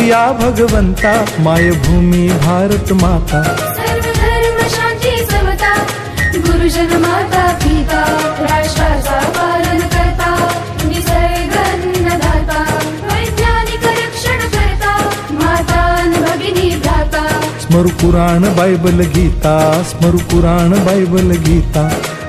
या भगवंता मायभूमी भारत माता। सर्व धर्म शांती समता गुरुजन माता पिता राष्ट्राचा पालन करता निसर्ग अन्नदाता वैज्ञानिक रक्षण करता माता अन भगिनी भ्राता। स्मरु पुराण बायबल गीता स्मरु पुराण बायबल गीता।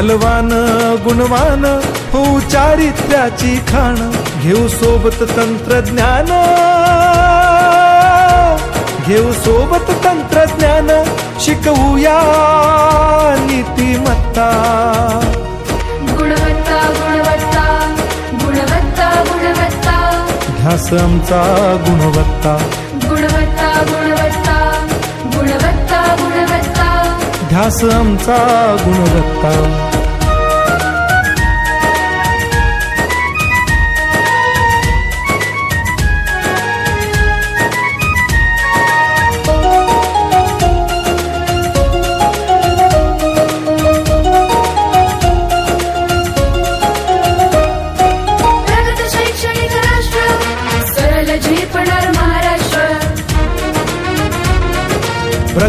बलवान गुणवान हो चारित्र्याची खाण घेऊ सोबत तंत्रज्ञान. घेऊ सोबत तंत्रज्ञान शिकवूया नीतिमत्ता. गुणवत्ता गुणवत्ता गुणवत्ता गुणवत्ता. ध्यास आमचा गुणवत्ता. गुणवत्ता गुणवत्ता गुणवत्ता गुणवत्ता. ध्यास आमचा गुणवत्ता.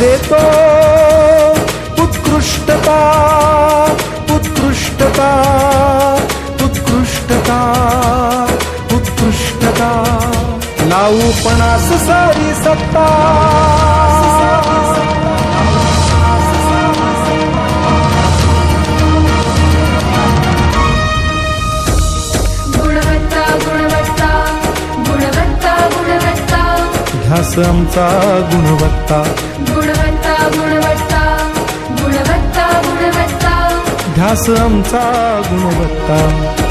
देतो. उत्कृष्टता उत्कृष्टता उत्कृष्टता उत्कृष्टता. लावू पणास सारी सत्ता. गुणवत्ता गुणवत्ता गुणवत्ता गुणवत्ता. ध्यास आमचा गुणवत्ता. ध्यास आमचा गुणवत्ता.